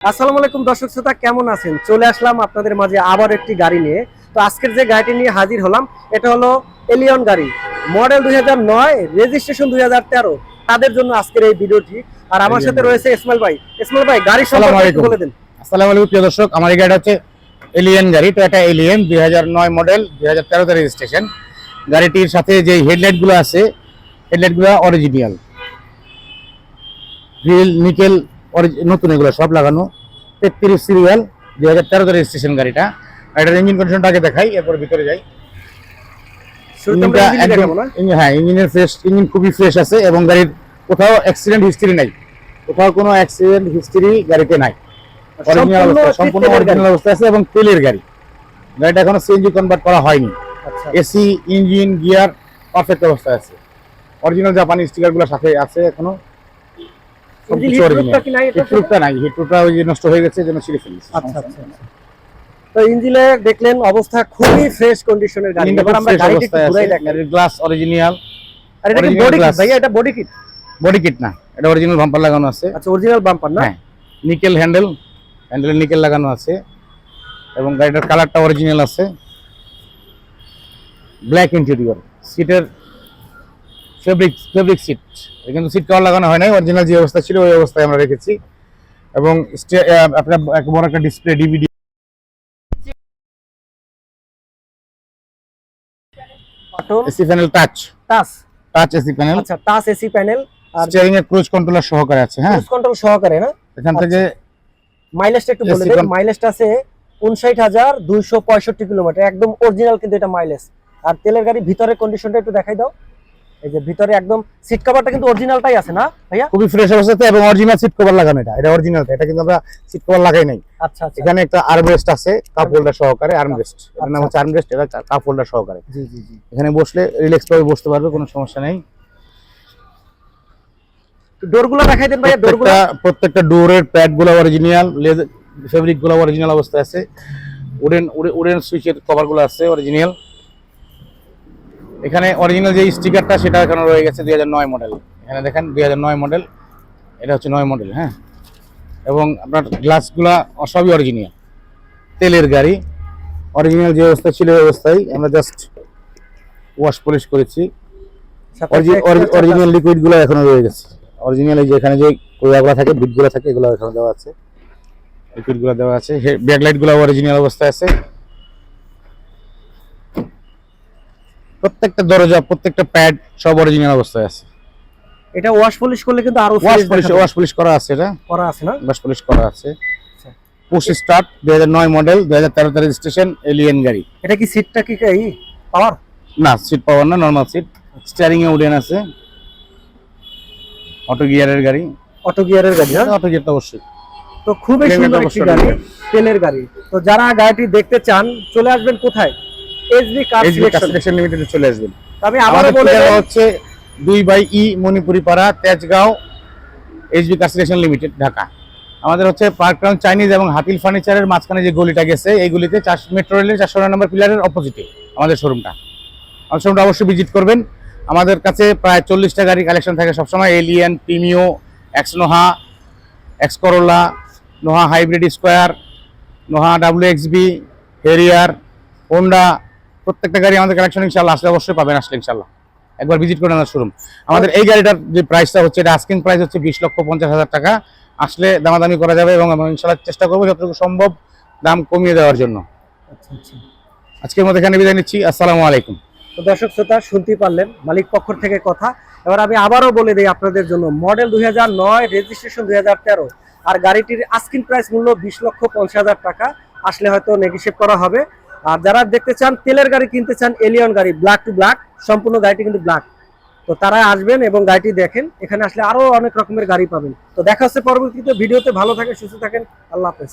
আসসালামু আলাইকুম দর্শক শ্রোতা কেমন আছেন? চলে আসলাম আপনাদের মাঝে আবার একটি গাড়ি নিয়ে। তো আজকের যে গাড়িটি নিয়ে হাজির হলাম এটা হলো এলিয়ন গাড়ি। মডেল দুই হাজার নয় রেজিস্ট্রেশন দুই হাজার তেরো। তাদের জন্য আজকের এই ভিডিওটি। আর আমার সাথে রয়েছে ইসমাইল ভাই। ইসমাইল ভাই গাড়ি সম্পর্কে বলে দিন। আসসালামু আলাইকুম প্রিয় দর্শক। আমার এই গাড়িটা হচ্ছে এলিয়েন গাড়ি। টয়োটা এলিয়েন দুই হাজার নয় মডেল দুই হাজার তেরোতে রেজিস্ট্রেশন। গাড়িটির সাথে যে হেডলাইটগুলো আছে হেডলাইটগুলো অরিজিনাল গ্রিল নিকেল নতুন এগুলো সব লাগানো। তেত্রিশ সিরিয়াল দুই হাজার তেরোতে রেজিস্ট্রেশন গাড়িটা। এটার ইঞ্জিন কন্ডিশনটা আগে দেখাই এরপর ভিতরে যাই। হ্যাঁ ইঞ্জিনের ফ্রেশ ইঞ্জিন খুবই ফ্রেশ আছে এবং গাড়ির কোথাও অ্যাক্সিডেন্ট হিস্ট্রি নাই। কোথাও কোনো অ্যাক্সিডেন্ট হিস্ট্রি গাড়িতে নাই। অরিজিনাল সম্পূর্ণ অবস্থা সম্পূর্ণ অরিজিনাল অবস্থা আছে এবং তেলের গাড়ি। গাড়িটা এখনও সিএনজি কনভার্ট করা হয়নি। এসি ইঞ্জিন গিয়ার পারফেক্ট অবস্থায় আছে। অরিজিনাল জাপানি স্টিকারগুলো সাথে আছে এখনও। সবকিছু হিট অরিজিনাল প্রুফটা কি নাই? এটার সাথে? হিটপ্রুফটা নাই। হিটপ্রুফটা ওই যে নষ্ট হয়ে গেছে যেন ছিঁড়ে ফেলিস আচ্ছা আচ্ছা আচ্ছা। তো ইঞ্জিনে দেখলেন অবস্থা খুবই ফ্রেশ কন্ডিশনের গাড়ি। এবার আমরা গাড়িটি ঘুরাই দেখাই গ্লাস অরিজিনাল আর এটা কি বডি কিট ভাইয়া এটা বডি কিট বডি কিট না এটা অরিজিনাল বাম্পার লাগানো আছে। আচ্ছা অরিজিনাল বাম্পার না? হ্যাঁ নিকেল হ্যান্ডেল হ্যান্ডেলে নিকেল লাগানো আছে। এবং গাড়িটার কালারটা অরিজিনাল আছে। ব্ল্যাক ইন্টেরিয়র সিটের ফেব্রিক ফেব্রিক সিট। কিন্তু সিট কভার লাগানো হয় নাই অরিজিনাল যে অবস্থা ছিল ওই অবস্থায় আমরা রেখেছি। এবং আপনার এক বড় একটা display DVD AC panel touch touch touch AC panel আচ্ছা টাচ এসি প্যানেল আর স্টিয়ারিং এর ক্রুজ কন্ট্রোলার সহকারে আছে হ্যাঁ? ক্রুজ কন্ট্রোল সহকারে না? এখান থেকে মাইলেজটা একটু বলে দেন। মাইলেজটা আছে কিলোমিটার। একদম অরিজিনাল কিন্তু এটা মাইলেজ আর তেলের গাড়ি ভিতরের কন্ডিশনটা একটু দেখাই দাও। এই যে ভিতরে একদম সিট কভারটা কিন্তু অরিজিনালটাই আছে না ভাইয়া? খুবই ফ্রেশ অবস্থাতে এবং অরিজিনাল সিট কভার লাগানো এটা এটা অরিজিনালটা এটা কিন্তু আমরা সিট কভার লাগাই নাই। আচ্ছা আচ্ছা। এখানে একটা আর্মরেস্ট আছে কাপ হোল্ডার সহকারে আর্মরেস্ট এটার নাম আচ্ছা। হচ্ছে আর্মরেস্ট এটা কাপ হোল্ডার সহকারে। জি জি জি। এখানে বসলে রিল্যাক্স ভাবে বসতে পারবে কোনো সমস্যা নেই। ডোরগুলো দেখাই দেন ভাইয়া ডোরগুলো প্রত্যেকটা ডোরের প্যাডগুলো অরিজিনাল ফেব্রিকগুলো অরিজিনাল অবস্থায় আছে। উডেন উডেন সুইচের কভারগুলো আছে অরিজিনাল এখানে অরিজিনাল যে স্টিকারটা সেটা এখানে রয়ে গেছে দুই নয় মডেল এখানে দেখেন দুই নয় মডেল এটা হচ্ছে নয় মডেল হ্যাঁ? এবং আপনার গ্লাসগুলা সবই অরিজিনাল তেলের গাড়ি। অরিজিনাল যে অবস্থা ছিল ওই অবস্থায় আমরা জাস্ট ওয়াশ পলিশ করেছি। অরিজিনাল লিকুইডগুলো এখনও রয়ে গেছে। অরিজিনাল এই যে এখানে যে কোয়াগুলো থাকে বিটগুলো থাকে এগুলো এখনও দেওয়া আছে। লিকুইডগুলো দেওয়া আছে। ব্যাকলাইটগুলো অরিজিনাল অবস্থায় আছে। প্রত্যেকটা দরজা প্রত্যেকটা প্যাড সব অরিজিনাল অবস্থায় আছে। এটা ওয়াশ পলিশ করলে কিন্তু আরও ওয়াশ পলিশ ওয়াশ পলিশ করা আছে এটা। করা আছে না? ওয়াশ পলিশ করা আছে। পুশ স্টার্ট দুই হাজার নয় মডেল দুই হাজার তেরোতে রেজিস্ট্রেশন এলিয়েন গাড়ি। এটা কি সিটটা কি এই পাওয়ার না সিট পাওয়ার না নর্মাল সিট স্টিয়ারিং এ উডেন আছে। অটো গিয়ারের গাড়ি। অটো গিয়ারের গাড়ি হ্যাঁ? অটো গিয়ার তো অবশ্যই। তো খুবই সুন্দর একটি গাড়ি তেলের গাড়ি। তো যারা গাড়িটি দেখতে চান চলে আসবেন কোথায়? এসবি কার সিলেকশন লিমিটেডে চলে আসবেন আমি আমাদের বলে হচ্ছে দুই by E Manipuri Para Tejgaon HB কাস্টেশন লিমিটেড ঢাকা। আমাদের হচ্ছে পার্ক টাউন চাইনিজ এবং হাতিল ফার্নিচারের মাঝখানে যে গলিটা গেছে এই গলিতে চার মেট্রো রেলের চারশো নম্বর পিলারের অপোজিটে আমাদের শোরুমটা আমাদের শোরুমটা অবশ্যই ভিজিট করবেন। আমাদের কাছে প্রায় চল্লিশটা গাড়ি কালেকশন থাকে সবসময়। Allion Premio X Noah X Corolla Noah hybrid square Noah W XB Harrier Honda প্রত্যেকটা গাড়ি আমাদের কালেকশন ইনশাল্লাহ আসলে অবশ্যই পাবেন আসলে ইনশাল্লাহ একবার ভিজিট করে আমাদের শোরুম আমাদের এই গাড়িটার যে প্রাইসটা হচ্ছে এটা আস্কিং প্রাইস হচ্ছে বিশ লক্ষ পঞ্চাশ হাজার টাকা। আসলে দামাদামি করা যাবে এবং আমরা ইনশাল্লাহ চেষ্টা করব যতটুকু সম্ভব দাম কমিয়ে দেওয়ার জন্য। আচ্ছা, আচ্ছা। আজকের মধ্যে এখানে বিদায় নিচ্ছি। আসসালামু আলাইকুম। তো দর্শক শ্রোতা শুনতেই পারলেন মালিক পক্ষ থেকে কথা। এবার আমি আবারও বলে দিই আপনাদের জন্য মডেল দুই হাজার নয় রেজিস্ট্রেশন দুই হাজার তেরো আর গাড়িটির আস্কিং প্রাইস মূল্য বিশ লক্ষ পঞ্চাশ হাজার টাকা। আসলে হয়তো নেগোশিয়েট করা হবে। আর যারা দেখতে চান, তেলের গাড়ি কিনতে চান এলিয়ন গাড়ি ব্ল্যাক টু ব্ল্যাক সম্পূর্ণ গাড়িটি কিন্তু ব্ল্যাক তো তারা আসবেন এবং গাড়িটি দেখেন, এখানে আসলে আরও অনেক রকমের গাড়ি পাবেন। তো দেখা হচ্ছে পরবর্তীতে, ভিডিওতে ভালো থাকে সুস্থ থাকেন, আল্লাহ হাফেজ।